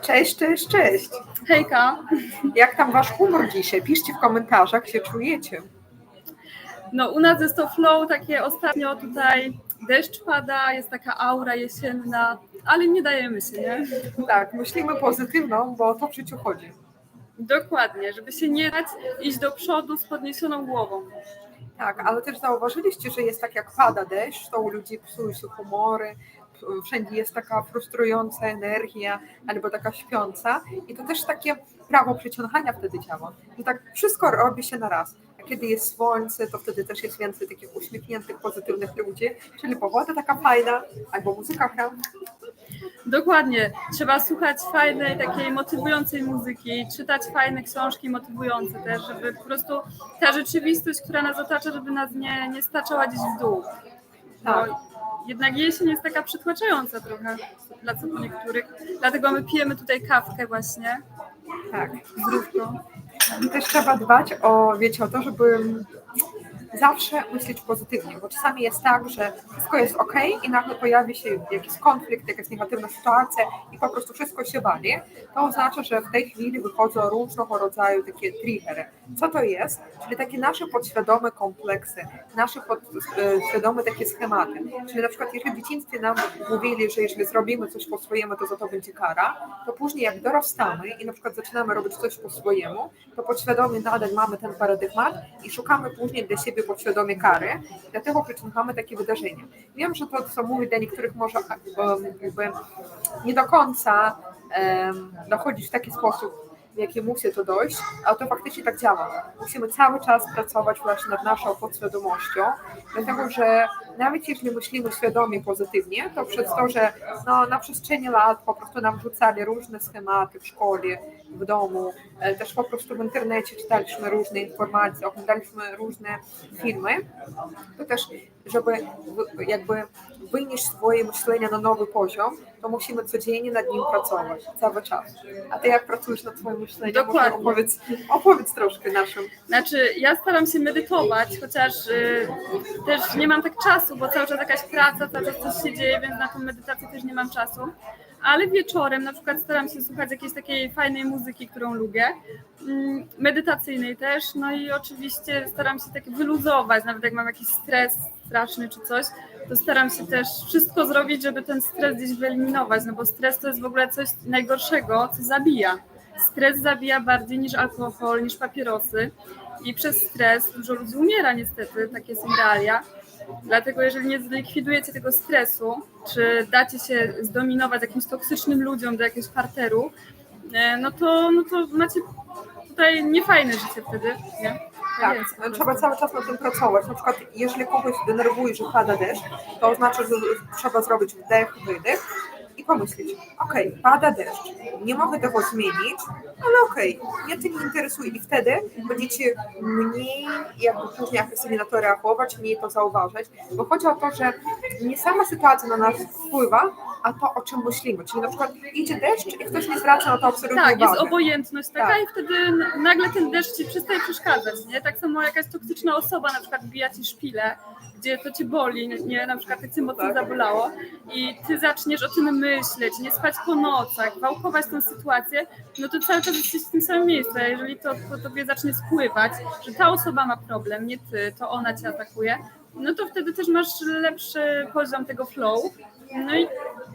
Cześć, cześć, cześć. Hejka. Jak tam wasz humor dzisiaj? Piszcie w komentarzach, jak się czujecie. No u nas jest to flow takie ostatnio tutaj deszcz pada, jest taka aura jesienna, ale nie dajemy się, nie? Tak, myślimy pozytywną, bo o to w życiu chodzi. Dokładnie, żeby się nie dać iść do przodu z podniesioną głową. Tak, ale też zauważyliście, że jest tak jak pada deszcz, to u ludzi psują się humory, wszędzie jest taka frustrująca energia albo taka śpiąca i to też takie prawo przyciągania wtedy działa, że tak wszystko robi się na raz. A kiedy jest słońce, to wtedy też jest więcej takich uśmiechniętych, pozytywnych ludzi, czyli pogoda taka fajna, albo muzyka gra. Dokładnie. Trzeba słuchać fajnej, takiej motywującej muzyki, czytać fajne książki motywujące też, żeby po prostu ta rzeczywistość, która nas otacza, żeby nas nie, nie staczała gdzieś w dół. Tak. Jednak jesień jest taka przytłaczająca trochę dla co niektórych. Dlatego my pijemy tutaj kawkę właśnie, Tak. zdrówko. I też trzeba dbać o, wiecie, o to, żeby zawsze myśleć pozytywnie, bo czasami jest tak, że wszystko jest ok i nagle pojawi się jakiś konflikt, jakaś negatywna sytuacja i po prostu wszystko się wali. To oznacza, że w tej chwili wychodzą różnego rodzaju takie triggery. Co to jest? Czyli takie nasze podświadome kompleksy, nasze podświadome takie schematy. Czyli na przykład jeżeli w dzieciństwie nam mówili, że jeżeli zrobimy coś po swojemu, to za to będzie kara, to później jak dorastamy i na przykład zaczynamy robić coś po swojemu, to podświadomie nadal mamy ten paradygmat i szukamy później dla siebie podświadomie kary, dlatego przyciągamy takie wydarzenia. Wiem, że to, co mówię dla niektórych może jakby nie do końca um, dochodzić w taki sposób, w jaki musi to dojść, ale to faktycznie tak działa. Musimy cały czas pracować właśnie nad naszą podświadomością, dlatego że nawet jeśli myślimy świadomie, pozytywnie, to przez to, że no, na przestrzeni lat po prostu nam rzucali różne schematy w szkole, w domu, e, też po prostu w internecie czytaliśmy różne informacje, oglądaliśmy różne filmy, to też, żeby jakby wynieść swoje myślenie na nowy poziom, to musimy codziennie nad nim pracować, cały czas. A ty jak pracujesz nad swoim myśleniem? Dokładnie. Opowiedz, opowiedz troszkę naszym. Znaczy, ja staram się medytować, chociaż y, też nie mam tak czasu, bo cały czas jakaś praca, cały czas coś się dzieje, więc na tą medytację też nie mam czasu. Ale wieczorem na przykład staram się słuchać jakiejś takiej fajnej muzyki, którą lubię, mm, medytacyjnej też, no i oczywiście staram się tak wyluzować, nawet jak mam jakiś stres straszny czy coś, to staram się też wszystko zrobić, żeby ten stres gdzieś wyeliminować, no bo stres to jest w ogóle coś najgorszego, co zabija. Stres zabija bardziej niż alkohol, niż papierosy i przez stres dużo ludzi umiera niestety, takie są realia. Dlatego jeżeli nie zlikwidujecie tego stresu, czy dacie się zdominować jakimś toksycznym ludziom do jakiegoś parteru, e, no to, no to macie tutaj niefajne życie wtedy, nie? Tak, Jest no, trzeba cały czas nad tym pracować. Na przykład, jeżeli kogoś denerwuje, że pada deszcz, to oznacza, że trzeba zrobić wdech, wydech i pomyśleć, okej, pada deszcz, nie mogę tego zmienić, ale okej, mnie to nie interesuje i wtedy będziecie mniej jakby później agresywnie na to reagować, mniej to zauważać, bo chodzi o to, że nie sama sytuacja na nas wpływa, a to, o czym myślimy. Czyli na przykład idzie deszcz i ktoś nie zwraca na to absolutnie Tak, jest uwagi. obojętność taka Tak. i wtedy nagle ten deszcz ci przestaje przeszkadzać, nie? Tak samo jakaś toksyczna osoba na przykład bija ci szpilę, gdzie to cię boli, nie? Na przykład jak cię mocno Tak. zabolało i ty zaczniesz o tym myśleć, nie spać po nocach, wałkować tę sytuację, no to cały czas jesteś w tym samym miejscu, a jeżeli to po tobie zacznie spływać, że ta osoba ma problem, nie ty, to ona cię atakuje, no to wtedy też masz lepszy poziom tego flow, no i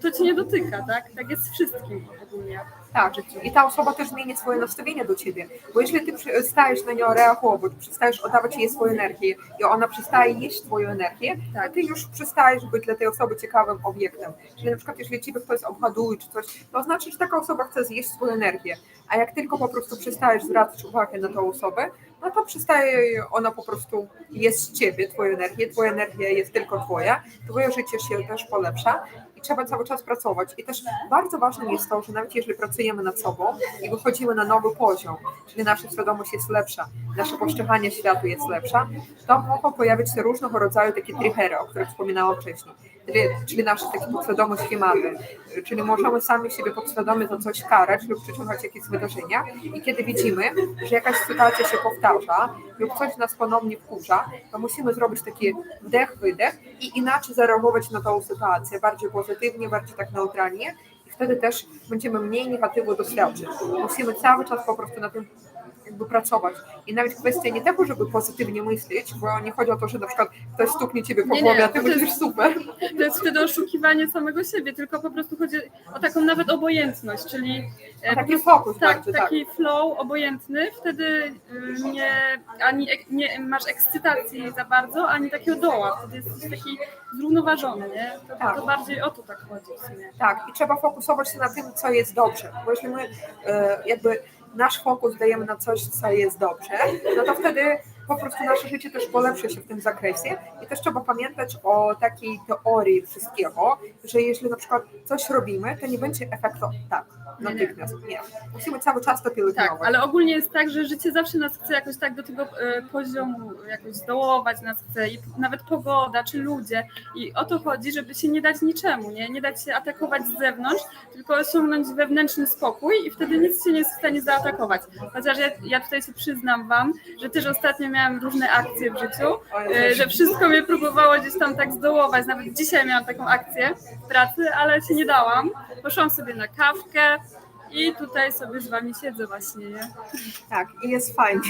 to cię nie dotyka, tak? Tak jest z wszystkim ogólnie. Tak, i ta osoba też zmieni swoje nastawienie do ciebie, bo jeżeli ty przestajesz na nią reagować, przestajesz oddawać jej swoją energię i ona przestaje jeść twoją energię, to ty już przestajesz być dla tej osoby ciekawym obiektem. Czyli na przykład jeżeli ciebie ktoś obgaduje czy coś, to oznacza, że taka osoba chce zjeść swoją energię, a jak tylko po prostu przestajesz zwracać uwagę na tą osobę, no to przestaje ona po prostu jeść ciebie, twoją energię, twoja energia jest tylko twoja, twoje życie się też polepsza trzeba cały czas pracować. I też bardzo ważne jest to, że nawet jeżeli pracujemy nad sobą i wychodzimy na nowy poziom, czyli nasza świadomość jest lepsza, nasze postrzeganie światu jest lepsza, to mogą pojawić się różnego rodzaju takie triggery, o których wspominałam wcześniej. Czyli, czyli nasze takie podświadome schematy, czyli możemy sami siebie podświadomie za coś karać lub przyciągać jakieś wydarzenia i kiedy widzimy, że jakaś sytuacja się powtarza lub coś nas ponownie wkurza, to musimy zrobić taki wdech, wydech i inaczej zareagować na tą sytuację, bardziej pozytywnie, bardziej tak neutralnie i wtedy też będziemy mniej negatywu doświadczyć. Musimy cały czas po prostu na tym jakby pracować. I nawet kwestia nie tego, żeby pozytywnie myśleć, bo nie chodzi o to, że na przykład ktoś stuknie ciebie po Nie, głowie, a ty to jest- myślisz super. To jest wtedy oszukiwanie samego siebie, tylko po prostu chodzi o taką nawet obojętność, czyli e, taki prostu- fokus tak, bardziej, tak. taki flow obojętny, wtedy y, nie, ani nie masz ekscytacji za bardzo, ani takiego doła, wtedy jesteś taki zrównoważony, nie? To, Tak. to bardziej o to tak chodzi w sumie. Tak, i trzeba fokusować się na tym, co jest dobrze. Bo jeśli my e, jakby nasz fokus dajemy na coś, co jest dobrze, no to wtedy po prostu nasze życie też polepszy się w tym zakresie. I też trzeba pamiętać o takiej teorii wszystkiego, że jeśli na przykład coś robimy, to nie będzie efektu tak. Natychmiast. Nie. Musimy cały czas to Tak, pielęgnować. ale ogólnie jest tak, że życie zawsze nas chce jakoś tak do tego e, poziomu jakoś zdołować, nas chce i nawet pogoda czy ludzie i o to chodzi, żeby się nie dać niczemu, nie, nie dać się atakować z zewnątrz, tylko osiągnąć wewnętrzny spokój i wtedy nic się nie jest w stanie zaatakować. Chociaż ja, ja tutaj się przyznam Wam, że też ostatnio miałam różne akcje w życiu, e, że wszystko mnie próbowało gdzieś tam tak zdołować, nawet dzisiaj miałam taką akcję w pracy, ale się nie dałam. Poszłam sobie na kawkę, i tutaj sobie z wami siedzę właśnie, nie? Tak, i jest fajnie.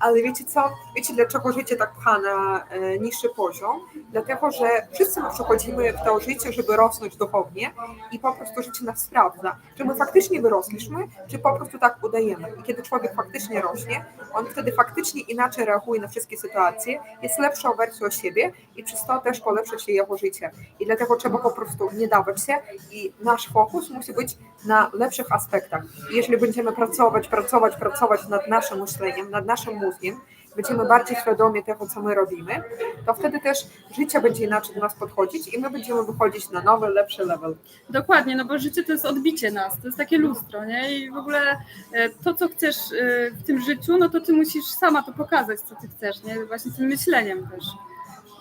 Ale wiecie co? Wiecie dlaczego życie tak pcha na e, niższy poziom? Dlatego, że wszyscy my przechodzimy w to życie, żeby rosnąć duchownie i po prostu życie nas sprawdza. Czy my faktycznie wyrosliśmy, czy po prostu tak udajemy. I kiedy człowiek faktycznie rośnie, on wtedy faktycznie inaczej reaguje na wszystkie sytuacje, jest lepszą wersją siebie i przez to też polepsza się jego życie. I dlatego trzeba po prostu nie dawać się i nasz fokus musi być na lepszych aspektach. I Jeżeli będziemy pracować, pracować, pracować nad naszym myśleniem, nad naszym mózgiem, będziemy bardziej świadomi tego, co my robimy, to wtedy też życie będzie inaczej do nas podchodzić i my będziemy wychodzić na nowy, lepszy level. Dokładnie, no bo życie to jest odbicie nas, to jest takie lustro, nie? I w ogóle e, to, co chcesz e, w tym życiu, no to ty musisz sama to pokazać, co ty chcesz, nie? Właśnie tym myśleniem też.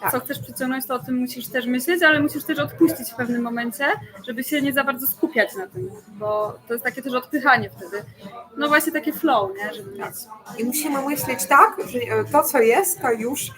Tak. Co chcesz przyciągnąć, to o tym musisz też myśleć, ale musisz też odpuścić w pewnym momencie, żeby się nie za bardzo skupiać na tym, bo to jest takie też odpychanie wtedy. No właśnie takie flow, nie? Żeby mieć. I musimy myśleć tak, że to, co jest, to już,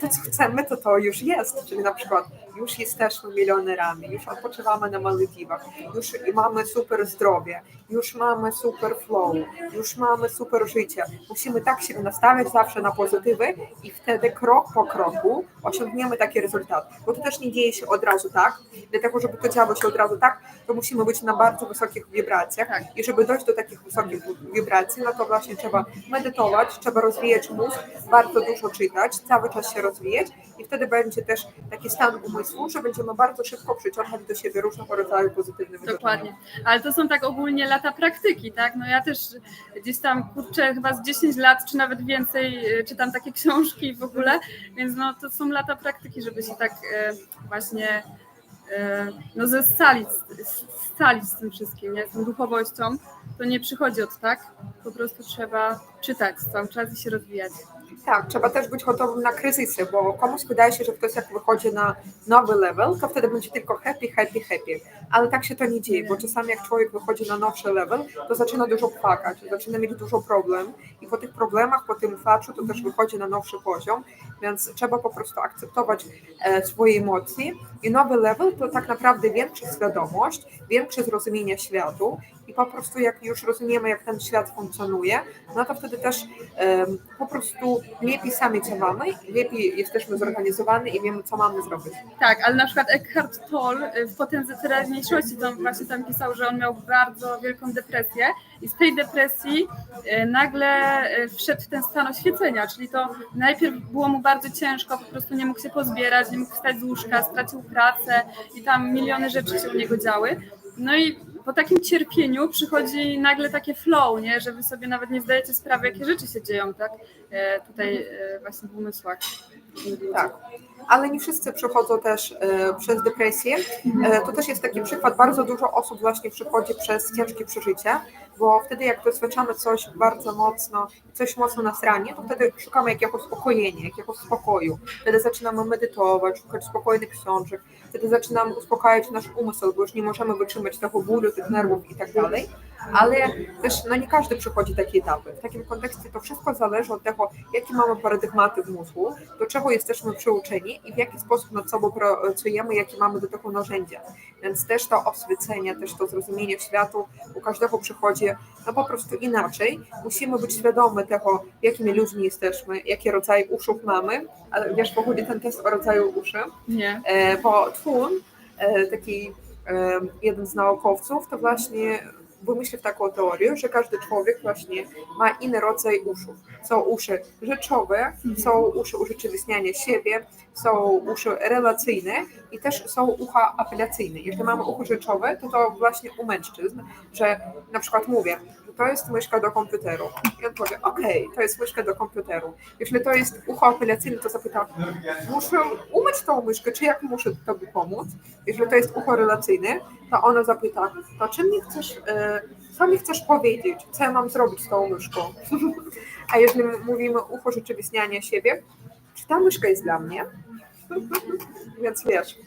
to, co chcemy, to to już jest. Czyli na przykład już jesteśmy milionerami, już odpoczywamy na Malediwach, już mamy super zdrowie, już mamy super flow, już mamy super życie. Musimy tak się nastawiać zawsze na pozytywy i wtedy krok po kroku osiągniemy taki rezultat. Bo to też nie dzieje się od razu tak. Dlatego, żeby to działo się od razu tak, to musimy być na bardzo wysokich wibracjach. Tak. I żeby dojść do takich wysokich wibracji, no to właśnie trzeba medytować, trzeba rozwijać mózg, bardzo dużo czytać, cały czas się rozwijać i wtedy będzie też taki stan umysłu, że będziemy bardzo szybko przyciągać do siebie różnego rodzaju pozytywne wydarzenia. Dokładnie. Ale to są tak ogólnie lata praktyki, tak? No ja też gdzieś tam, kurczę, chyba z 10 lat, czy nawet więcej y, czytam takie książki w ogóle, więc no to są lata praktyki, żeby się tak e, właśnie e, no zescalić, scalić z tym wszystkim, nie? Z tą duchowością. To nie przychodzi od tak, po prostu trzeba czytać cały czas i się rozwijać. Tak, trzeba też być gotowym na kryzysy, bo komuś wydaje się, że ktoś jak wychodzi na nowy level, to wtedy będzie tylko happy, happy, happy. Ale tak się to nie dzieje, bo czasami jak człowiek wychodzi na nowszy level, to zaczyna dużo płakać, zaczyna mieć dużo problem i po tych problemach, po tym faczu, to też wychodzi na nowszy poziom, więc trzeba po prostu akceptować e, swoje emocje i nowy level to tak naprawdę większa świadomość, większe zrozumienie światu i po prostu jak już rozumiemy, jak ten świat funkcjonuje, no to wtedy też em, po prostu lepiej sami działamy, lepiej jesteśmy zorganizowani i wiemy, co mamy zrobić. Tak, ale na przykład Eckhart Tolle y, w Potędze Teraźniejszości to właśnie tam pisał, że on miał bardzo wielką depresję i z tej depresji y, nagle y, wszedł w ten stan oświecenia, czyli to najpierw było mu bardzo ciężko, po prostu nie mógł się pozbierać, nie mógł wstać z łóżka, stracił pracę i tam miliony rzeczy się u niego działy. No i po takim cierpieniu przychodzi nagle takie flow, nie? że wy sobie nawet nie zdajecie sprawy, jakie rzeczy się dzieją, tak? E, tutaj e, właśnie w umysłach. Tak. Ale nie wszyscy przechodzą też e, przez depresję. E, to też jest taki przykład, bardzo dużo osób właśnie przychodzi przez ciężkie przeżycie, bo wtedy jak doświadczamy coś bardzo mocno, coś mocno nas rani, to wtedy szukamy jakiegoś uspokojenia, jakiegoś spokoju. Wtedy zaczynamy medytować, szukać spokojnych książek, wtedy zaczynamy uspokajać nasz umysł, bo już nie możemy wytrzymać tego bólu, tych nerwów i tak dalej. Ale też no nie każdy przechodzi takie etapy. W takim kontekście to wszystko zależy od tego, jakie mamy paradygmaty w mózgu, do czego jesteśmy przyuczeni i w jaki sposób nad sobą pracujemy, jakie mamy do tego narzędzia. Więc też to oswiecenie, też to zrozumienie światu u każdego przychodzi no po prostu inaczej. Musimy być świadomi tego, jakimi ludźmi jesteśmy, jakie rodzaje uszów mamy. Ale wiesz w ogóle ten test o rodzaju uszy? Nie. E, bo Thun, e, taki e, jeden z naukowców, to właśnie wymyślił taką teorię, że każdy człowiek właśnie ma inny rodzaj uszów. Są uszy rzeczowe, są uszy urzeczywistniania siebie, są uszy relacyjne i też są ucha apelacyjne. Jeśli mamy ucho rzeczowe, to to właśnie u mężczyzn, że na przykład mówię, to jest myszka do komputeru. I on powie, okej, to jest myszka do komputeru. Jeśli to jest ucho apelacyjne, to zapyta, muszę umyć tą myszkę, czy jak muszę tobie pomóc? Jeśli to jest ucho relacyjne, to ona zapyta, to czym mi chcesz, e, co mi chcesz powiedzieć, co ja mam zrobić z tą myszką? A jeżeli mówimy ucho rzeczywistniania siebie, czy ta myszka jest dla mnie? Więc wiesz,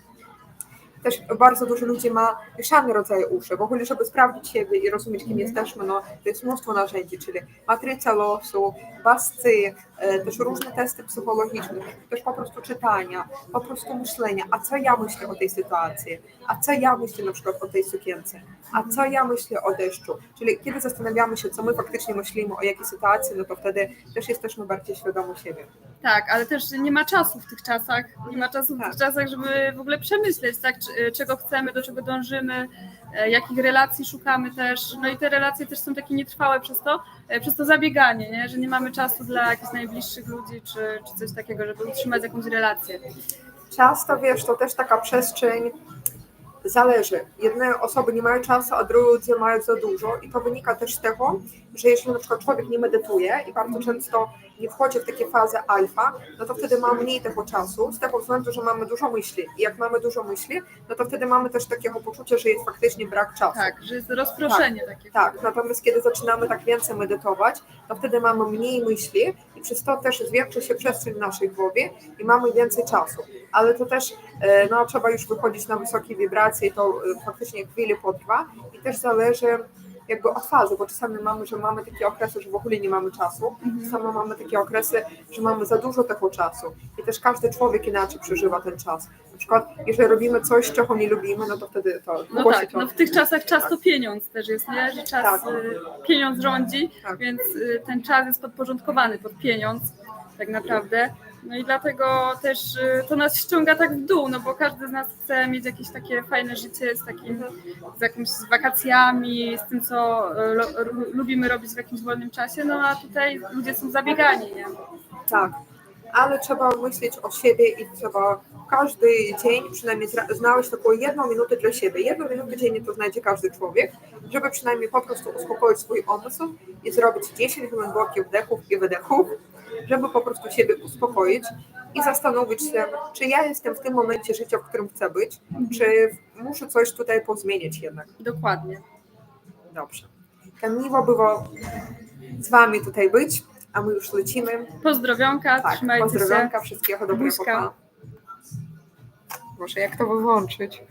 też bardzo dużo ludzi ma mieszane rodzaje uszy. W ogóle, żeby sprawdzić siebie i rozumieć, kim jesteśmy, no, to jest mnóstwo narzędzi, czyli matryca losu, bascy, e, też różne testy psychologiczne, też po prostu czytania, po prostu myślenia, a co ja myślę o tej sytuacji, a co ja myślę na przykład o tej sukience, a co ja myślę o deszczu. Czyli kiedy zastanawiamy się, co my faktycznie myślimy o jakiej sytuacji, no to wtedy też jesteśmy bardziej świadomi siebie. Tak, ale też nie ma czasu w tych czasach. Nie ma czasu w Tak. tych czasach, żeby w ogóle przemyśleć, tak, czy- czego chcemy, do czego dążymy, e, jakich relacji szukamy też. No i te relacje też są takie nietrwałe przez to, e, przez to zabieganie, nie? że nie mamy czasu dla jakichś najbliższych ludzi, czy, czy coś takiego, żeby utrzymać jakąś relację. Często wiesz, to też taka przestrzeń zależy. Jedne osoby nie mają czasu, a drudzy mają za dużo i to wynika też z tego, że jeśli na przykład człowiek nie medytuje i bardzo często nie wchodzi w takie fazy alfa, no to wtedy ma mniej tego czasu, z tego względu, że mamy dużo myśli. I jak mamy dużo myśli, no to wtedy mamy też takiego poczucia, że jest faktycznie brak czasu. Tak, że jest rozproszenie takie. Tak, natomiast kiedy zaczynamy tak więcej medytować, to wtedy mamy mniej myśli i przez to też zwiększa się przestrzeń w naszej głowie i mamy więcej czasu. Ale to też e, no, trzeba już wychodzić na wysokie wibracje i to e, faktycznie chwilę potrwa i też zależy jakby od fazy, bo czasami mamy, że mamy takie okresy, że w ogóle nie mamy czasu, czasami mamy takie okresy, że mamy za dużo tego czasu i też każdy człowiek inaczej przeżywa ten czas. Na przykład, jeżeli robimy coś, czego nie lubimy, no to wtedy to No tak, to. no w tych czasach czas to pieniądz też jest, nie? Że czas, Tak. y, pieniądz rządzi, Tak. więc y, ten czas jest podporządkowany pod pieniądz tak naprawdę. No i dlatego też y, to nas ściąga tak w dół, no bo każdy z nas chce mieć jakieś takie fajne życie z takim, z jakimiś z wakacjami, z tym, co lo, lu- lubimy robić w jakimś wolnym czasie, no a tutaj ludzie są zabiegani, nie? Tak, ale trzeba myśleć o siebie i trzeba każdy dzień przynajmniej znaleźć taką jedną minutę dla siebie. Jedną minutę dziennie to znajdzie każdy człowiek, żeby przynajmniej po prostu uspokoić swój umysł i zrobić 10 głębokich wdechów i wydechów, żeby po prostu siebie uspokoić i zastanowić się, czy ja jestem w tym momencie życia, w którym chcę być, czy muszę coś tutaj pozmieniać jednak. Dokładnie. Dobrze. Tak miło było z Wami tutaj być, a my już lecimy. Pozdrowionka, Tak, trzymajcie się. pozdrowionka, wszystkiego dobrego. Proszę, jak to wyłączyć?